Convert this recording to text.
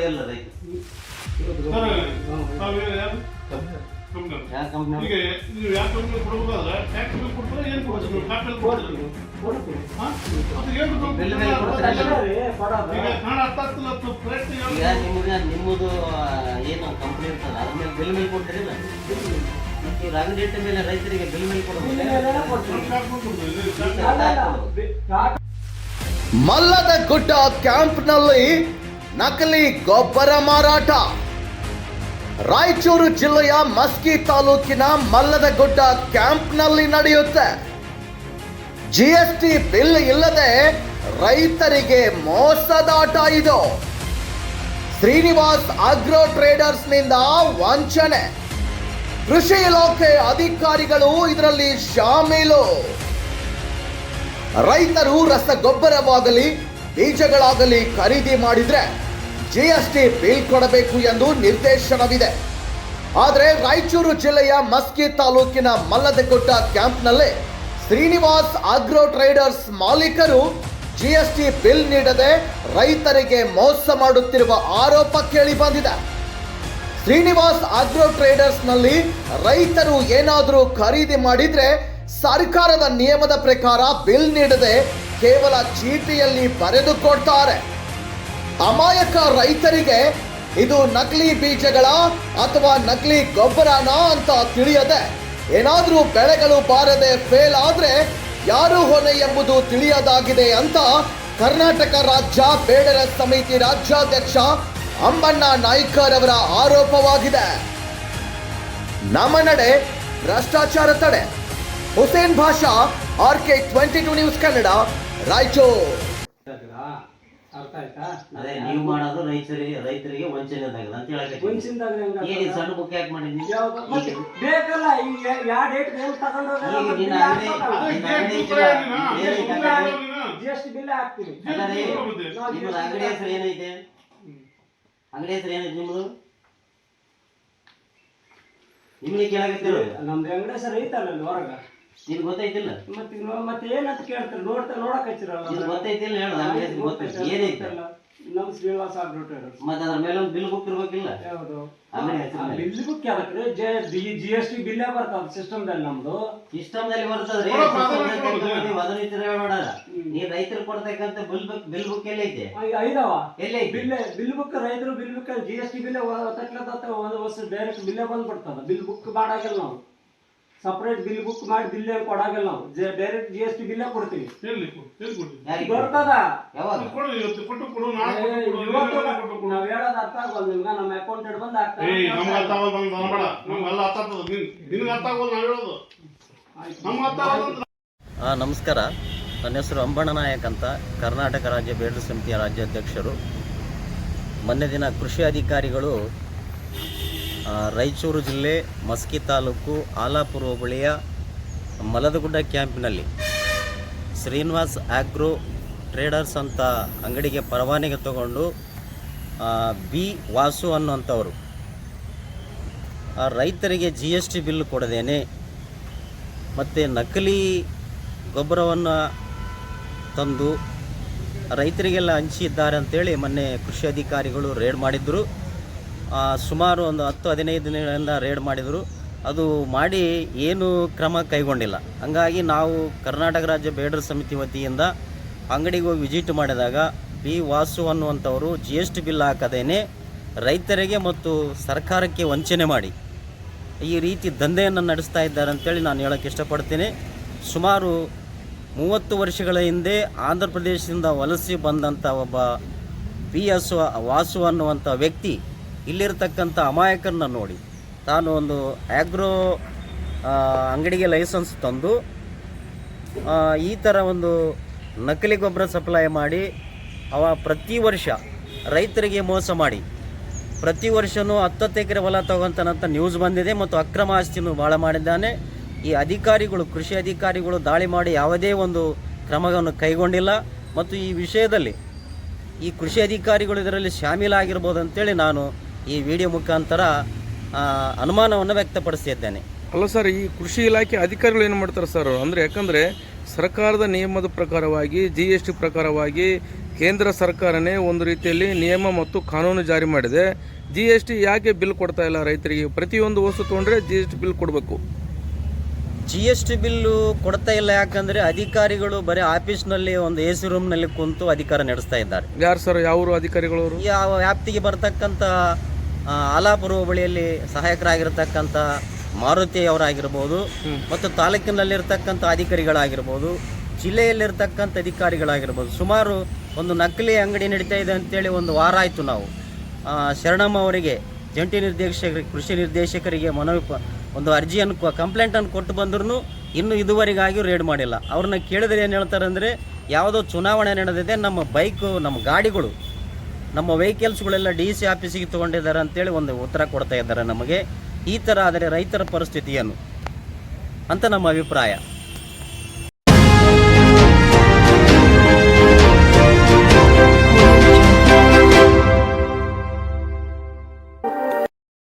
ಮೇಲೆ ಕೊಡ್ತಾರೆ. ಈಗ? ಈಗ ನಿಮ್ಗೆ ನಿಮ್ಮದು ಏನು ಕಂಪ್ನಿ ಇರ್ತದ ಅದ್ರ ಮೇಲೆ ಬಿಲ್ ಮೇಲೆ ಕೊಡ್ತೀರಿಲ್ಲ ಮತ್ತು ಇವ್ರು ಅಂಗಡಿ ಮೇಲೆ ರೈತರಿಗೆ ಬಿಲ್ ಮೇಲೆ ಕಾಪಿ ಮಲ್ಲದ ಗುಡ್ಡ ಕ್ಯಾಂಪ್ನಲ್ಲಿ ನಕಲಿ ಗೊಬ್ಬರ ಮಾರಾಟ. ರಾಯಚೂರು ಜಿಲ್ಲೆಯ ಮಸ್ಕಿ ತಾಲೂಕಿನ ಮಲ್ಲದ ಗುಡ್ಡ ಕ್ಯಾಂಪ್ನಲ್ಲಿ ನಡೆಯುತ್ತೆ. ಜಿಎಸ್ಟಿ ಬಿಲ್ ಇಲ್ಲದೆ ರೈತರಿಗೆ ಮೋಸದಾಟ ಇದು. ಶ್ರೀನಿವಾಸ್ ಅಗ್ರೋ ಟ್ರೇಡರ್ಸ್ನಿಂದ ವಂಚನೆ. ಕೃಷಿ ಇಲಾಖೆ ಅಧಿಕಾರಿಗಳು ಇದರಲ್ಲಿ ಶಾಮೀಲು. ರೈತರು ರಸಗೊಬ್ಬರವಾಗಲಿ ಬೀಜಗಳಾಗಲಿ ಖರೀದಿ ಮಾಡಿದ್ರೆ ಜಿಎಸ್ಟಿ ಬಿಲ್ ಕೊಡಬೇಕು ಎಂದು ನಿರ್ದೇಶನವಿದೆ. ಆದರೆ ರಾಯಚೂರು ಜಿಲ್ಲೆಯ ಮಸ್ಕಿ ತಾಲೂಕಿನ ಮಲ್ಲದಗುಡ್ಡ ಕ್ಯಾಂಪ್ನಲ್ಲಿ ಶ್ರೀನಿವಾಸ್ ಆಗ್ರೋ ಟ್ರೇಡರ್ಸ್ ಮಾಲೀಕರು ಜಿಎಸ್ಟಿ ಬಿಲ್ ನೀಡದೆ ರೈತರಿಗೆ ಮೋಸ ಮಾಡುತ್ತಿರುವ ಆರೋಪ ಕೇಳಿ ಬಂದಿದೆ. ಶ್ರೀನಿವಾಸ್ ಆಗ್ರೋ ಟ್ರೇಡರ್ಸ್ನಲ್ಲಿ ರೈತರು ಏನಾದರೂ ಖರೀದಿ ಮಾಡಿದ್ರೆ ಸರ್ಕಾರದ ನಿಯಮದ ಪ್ರಕಾರ ಬಿಲ್ ನೀಡದೆ ಕೇವಲ ಚೀಟಿಯಲ್ಲಿ ಬರೆದು ಕೊಡ್ತಾರೆ. ಅಮಾಯಕ ರೈತರಿಗೆ ಇದು ನಕಲಿ ಬೀಜಗಳ ಅಥವಾ ನಕಲಿ ಗೊಬ್ಬರನ ಅಂತ ತಿಳಿಯದೆ, ಏನಾದರೂ ಬೆಳೆಗಳು ಬಾರದೆ ಫೇಲ್ ಆದರೆ ಯಾರು ಹೊಣೆ ಎಂಬುದು ತಿಳಿಯದಾಗಿದೆ ಅಂತ ಕರ್ನಾಟಕ ರಾಜ್ಯ ಬೇಡರ ಸಮಿತಿ ರಾಜ್ಯಾಧ್ಯಕ್ಷ ಅಂಬಣ್ಣ ನಾಯ್ಕರ್ ಅವರ ಆರೋಪವಾಗಿದೆ. ನಮ್ಮ ನಡೆ ಭ್ರಷ್ಟಾಚಾರ ತಡೆ. Hussain Basha, R K twenty two news Kannada. Raichur. ಅರ್ಥ ಆಯ್ತಾ? ಅದೇ ನೀವು ಮಾಡೋದು ರೈತರಿಗೆ ರೈತರಿಗೆ ಅಂತ ಹೇಳಕ್ಕೆ ಏನ್? ಸಣ್ಣ ಬುಕ್ ಯಾಕೆ ಮಾಡಿದ್ನಿ ಯಾವ್ದು? ಮತ್ತೆ ಬೇಕಲ್ಲ ಈಗ ಯಾವ ಡೇಟ್ ಈಗ ನಿನ್ನ ಅಂಗಡಿ ನಿನ್ನ ಜಿ ಎಸ್ ಟಿ ಬಿಲ್ ಹಾಕ್ತೀವಿ. ನಿಮ್ಮದು ಅಂಗಡಿ ಹೆಸರು ಏನೈತೆ ಅಂಗಡಿ ಹೆಸರು ಏನೈತೆ ನಿಮ್ಮದು? ನಿಮ್ಗೆ ಕೇಳಾಕತ್ತಿರೋದು? ನಮ್ದು ಅಂಗಡಿ ಹೆಸರು ಐತಲ್ಲ ಅಲ್ಲಿ ಹೊರಗ. ನಿನ್ ಗೊತ್ತೈತಿಲ್ಲ? ಮತ್ತೆ ನೋ- ಮತ್ತೆ ಏನಂತ ಕೇಳ್ತಾರೆ ನೋಡ್ತಾ ನೋಡಕ್ ಹಚ್ಚಿರಲ್ಲ ನಿನ್ ಗೊತ್ತೈತಿಲ್ಲ ಹೇಳು ಹೆಸರು ಗೊತ್ತೈತಿ ಏನೈತೆ? ನಮ್ ಶ್ರೀನಿವಾಸ ಆಗ್ಬಿಟ್ಟು ಮತ್ತೆ ಅದ್ರ ಮೇಲೆ ಒಂದು ಬಿಲ್ ಬುಕ್ ಇರ್ಬೇಕಿಲ್ಲ? ಯಾವುದು? ಅಂಗಡಿ ಹೆಸರು ಮೇಲೆ. ಬಿಲ್ ಬುಕ್ ಯಾವ್ದಕ್ರಿ ಜಿ ಎಸ್ ಟಿ ಬಿಲ್ಲೇ ಬರ್ತದ ಸಿಸ್ಟಮ್ದಲ್ಲಿ ನಮ್ದು. ಸಿಸ್ಟಮ್ದಲ್ಲಿ ಬರ್ತದ್ರಿ ಅದನ್ನ ದಲ್ಲಿ ನೋಡು. ನೀವು ಅದನ್ನ ನೀ ರೈತರು ಕೊಡ್ತಕ್ಕಂತ ಬಿಲ್ ಬುಕ್ ಬಿಲ್ ಬುಕ್ ಎಲ್ಲೈತೆ? ಐ- ಐದವ? ಎಲ್ಲ ಬಿಲ್ ಬಿಲ್ ಬುಕ್ ರೈತರು bill book G S T bill ತಕ್ಲತ್ತ ಒಂದು ವರ್ಷ ಡೈರೆಕ್ಟ್ ಬಿಲ್ಲೇ ಬಂದ್ಬಿಡ್ತದ. ಬಿಲ್ ಬುಕ್ ಮಾಡಾಗಿಲ್ಲ ನಾವು. ಸಪ್ರೇಟ್ ಬಿಲ್ ಬುಕ್ ಮಾಡಿ ಬಿಲ್ ಏನು ಕೊಡಾಗಿಲ್ಲ ನಾವು. Direct G S T bill ಕೊಡ್ತೀವಿ. ಎಲ್ಲಿ ಕೊಡು? ಎಲ್ಲಿ ಕೊಡ್ತೀವಿ? ಯಾರಿಗೆ ಬರ್ತದ? ಯಾವಾಗ? ಕೊಡು ಇವತ್ತು ಕೊಟ್ಟು ಕೊಡು ನಾಳೆ ಏ, ಕೊಟ್ಟು ಕೊಡು ಇವತ್ತು ನಾಳೆ ಕೊಟ್ಟು ಕೊಡು. ನಾವ್ ಹೇಳೋದ್ ಅರ್ಥ ಆಗೋದು ನಿಮ್ಗೆ ನಮ್ಮ ಅಕೌಂಟೆಡ್ ಬಂದ್ ಏಯ್ ನಮ್ಗೆ ಅರ್ಥ ಆಗ್ತಾರೆ ಆಗೋದು ನಮ್ಗೆ ಅನ್ಬೇಡ ನಮ್ಗೆಲ್ಲ ಅರ್ಥ ಆಗ್ತದ. ನಿನ್ ನಿನ್ಗೆ ಅರ್ಥ ಆಗೋದು ನಾವ್ ಹೇಳೋದು. ನಮ್ಗೆ ಅರ್ಥ ಆಗೋದು ಆ, ನಮಸ್ಕಾರ. ನನ್ನ ಹೆಸರು ಅಂಬಣ್ಣ ನಾಯಕ್ ಅಂತ ಕರ್ನಾಟಕ ರಾಜ್ಯ ಬೇಡ ಸಮಿತಿಯ ರಾಜ್ಯಾಧ್ಯಕ್ಷರು. ಮೊನ್ನೆ ದಿನ ಕೃಷಿ ಅಧಿಕಾರಿಗಳು ರಾಯಚೂರು ಜಿಲ್ಲೆ, ಮಸ್ಕಿ ತಾಲೂಕು, ಆಲಾಪುರ ಹೋಬಳಿಯ ಮಲದಗುಡ್ಡ ಕ್ಯಾಂಪಿನಲ್ಲಿ ಶ್ರೀನಿವಾಸ್ ಆಗ್ರೋ ಟ್ರೇಡರ್ಸ್ ಅಂತ ಅಂಗಡಿಗೆ ಪರವಾನಗಿ ತಗೊಂಡು ಬಿ ವಾಸು ಅನ್ನುವಂಥವರು. ರೈತರಿಗೆ ಜಿ ಎಸ್ ಟಿ ಬಿಲ್ ಕೊಡದೇನೆ, ಮತ್ತು ನಕಲಿ ಗೊಬ್ಬರವನ್ನು ತಂದು ರೈತರಿಗೆಲ್ಲ ಹಂಚಿದ್ದಾರೆ ಅಂತೇಳಿ ಮೊನ್ನೆ ಕೃಷಿ ಅಧಿಕಾರಿಗಳು ರೇಡ್ ಮಾಡಿದ್ದರು ಸುಮಾರು ಒಂದು ಹತ್ತು, ಹದಿನೈದು ದಿನಗಳಿಂದ ರೇಡ್ ಮಾಡಿದರು. ಅದು ಮಾಡಿ ಏನು ಕ್ರಮ ಕೈಗೊಂಡಿಲ್ಲ. ಹಂಗಾಗಿ ನಾವು ಕರ್ನಾಟಕ ರಾಜ್ಯ ಬೇಡರ್ ಸಮಿತಿ ವತಿಯಿಂದ ಅಂಗಡಿಗೆ ಹೋಗಿ ವಿಸಿಟ್ ಮಾಡಿದಾಗ ಬಿ ವಾಸು ಅನ್ನುವಂಥವರು ಜಿ ಎಸ್ ಟಿ ಬಿಲ್ ಹಾಕದೇನೆ ರೈತರಿಗೆ ಮತ್ತು ಸರ್ಕಾರಕ್ಕೆ ವಂಚನೆ ಮಾಡಿ. ಈ ರೀತಿ ದಂಧೆಯನ್ನು ನಡೆಸ್ತಾ ಇದ್ದಾರೆ ಅಂತೇಳಿ ನಾನು ಹೇಳೋಕ್ಕೆ ಇಷ್ಟಪಡ್ತೀನಿ. ಸುಮಾರು ಮೂವತ್ತು ವರ್ಷಗಳ ಹಿಂದೆ ಆಂಧ್ರ ಪ್ರದೇಶದಿಂದ ವಲಸೆ ಬಂದಂಥ ಒಬ್ಬ ಬಿ ಎಸ್ ವಾಸು ಅನ್ನುವಂಥ ವ್ಯಕ್ತಿ ಇಲ್ಲಿರ್ತಕ್ಕಂಥ ಅಮಾಯಕರನ್ನ ನೋಡಿ. ತಾನು ಒಂದು ಆಗ್ರೋ ಅಂಗಡಿಗೆ ಲೈಸೆನ್ಸ್ ತಂದು ಈ ಥರ ಒಂದು ನಕಲಿ ಗೊಬ್ಬರ ಸಪ್ಲೈ ಮಾಡಿ, ಅವ ಪ್ರತಿ ವರ್ಷ ರೈತರಿಗೆ ಮೋಸ ಮಾಡಿ. ಪ್ರತಿ ವರ್ಷವೂ ಹತ್ತತ್ತು ಎಕರೆ ಹೊಲ ತಗೊಂತಾನಂತ ನ್ಯೂಸ್ ಬಂದಿದೆ ಮತ್ತು ಅಕ್ರಮ ಆಸ್ತಿಯನ್ನು ಭಾಳ ಮಾಡಿದ್ದಾನೆ. ಈ ಅಧಿಕಾರಿಗಳು, ಕೃಷಿ ಅಧಿಕಾರಿಗಳು ದಾಳಿ ಮಾಡಿ ಯಾವುದೇ ಒಂದು ಕ್ರಮವನ್ನು ಕೈಗೊಂಡಿಲ್ಲ. ಮತ್ತು ಈ ವಿಷಯದಲ್ಲಿ ಈ ಕೃಷಿ ಅಧಿಕಾರಿಗಳು ಇದರಲ್ಲಿ ಶಾಮೀಲಾಗಿರ್ಬೋದು ಅಂತೇಳಿ ನಾನು ಈ ವಿಡಿಯೋ ಮುಖಾಂತರ ಅನುಮಾನವನ್ನು ವ್ಯಕ್ತಪಡಿಸಿದ್ದೇನೆ. ಅಲ್ಲ ಸರ್ ಈ ಕೃಷಿ ಇಲಾಖೆ ಅಧಿಕಾರಿಗಳು ಏನು ಮಾಡ್ತಾರೆ ಸರ್? ಅಂದರೆ ಯಾಕಂದರೆ ಸರ್ಕಾರದ ನಿಯಮದ ಪ್ರಕಾರವಾಗಿ ಜಿ ಎಸ್ ಟಿ ಪ್ರಕಾರವಾಗಿ ಕೇಂದ್ರ ಸರ್ಕಾರನೇ ಒಂದು ರೀತಿಯಲ್ಲಿ ನಿಯಮ ಮತ್ತು ಕಾನೂನು ಜಾರಿ ಮಾಡಿದೆ. ಜಿ ಎಸ್ ಟಿ ಯಾಕೆ ಬಿಲ್ ಕೊಡ್ತಾ ಇಲ್ಲ ರೈತರಿಗೆ? ಪ್ರತಿಯೊಂದು ವಸ್ತು ತೊಗೊಂಡ್ರೆ ಜಿ ಎಸ್ ಟಿ ಬಿಲ್ ಕೊಡಬೇಕು. ಜಿ ಎಸ್ ಟಿ ಬಿಲ್ಲು ಕೊಡ್ತಾ ಇಲ್ಲ ಯಾಕಂದರೆ ಅಧಿಕಾರಿಗಳು ಬರೀ ಆಫೀಸ್ನಲ್ಲಿ ಒಂದು ಎ ಸಿ ರೂಮ್ನಲ್ಲಿ ಕುಂತು ಅಧಿಕಾರ ನಡೆಸ್ತಾ ಇದ್ದಾರೆ. ಯಾರು ಸರ್? ಯಾವ ಅಧಿಕಾರಿಗಳು ಯಾವ ವ್ಯಾಪ್ತಿಗೆ ಬರ್ತಕ್ಕಂಥ ಆಲಾಪುರ ಹೋಬಳಿಯಲ್ಲಿ ಸಹಾಯಕರಾಗಿರ್ತಕ್ಕಂಥ ಮಾರುತಿ ಅವರಾಗಿರ್ಬೋದು ಮತ್ತು ತಾಲೂಕಿನಲ್ಲಿರ್ತಕ್ಕಂಥ ಅಧಿಕಾರಿಗಳಾಗಿರ್ಬೋದು ಜಿಲ್ಲೆಯಲ್ಲಿರ್ತಕ್ಕಂಥ ಅಧಿಕಾರಿಗಳಾಗಿರ್ಬೋದು. ಸುಮಾರು ಒಂದು ನಕಲಿ ಅಂಗಡಿ ನಡೀತಾ ಇದೆ ಅಂತೇಳಿ ಒಂದು ವಾರ ಆಯಿತು ನಾವು. ಶರಣಮ್ಮ ಅವರಿಗೆ ಜಂಟಿ ನಿರ್ದೇಶಕರಿಗೆ ಕೃಷಿ ನಿರ್ದೇಶಕರಿಗೆ ಮನವಿ ಒಂದು ಅರ್ಜಿಯನ್ನು ಕಂಪ್ಲೇಂಟನ್ನು ಕೊಟ್ಟು ಬಂದ್ರೂ ಇನ್ನೂ ಇದುವರೆಗಾಗಿಯೂ ರೇಡ್ ಮಾಡಿಲ್ಲ. ಅವ್ರನ್ನ ಕೇಳಿದ್ರೆ ಏನು ಹೇಳ್ತಾರೆ ಅಂದರೆ ಯಾವುದೋ ಚುನಾವಣೆ ನಡೆದಿದೆ ನಮ್ಮ ಬೈಕು ನಮ್ಮ ಗಾಡಿಗಳು ನಮ್ಮ ವೆಹಿಕಲ್ಸ್ಗಳೆಲ್ಲ ಡಿ ಸಿ ಆಫೀಸಿಗೆ ತೊಗೊಂಡಿದ್ದಾರೆ ಅಂತೇಳಿ ಒಂದು ಉತ್ತರ ಕೊಡ್ತಾ ಇದ್ದಾರೆ ನಮಗೆ. ಈ ಥರ ಆದರೆ ರೈತರ ಪರಿಸ್ಥಿತಿ ಏನು? ಅಂತ ನಮ್ಮ ಅಭಿಪ್ರಾಯ.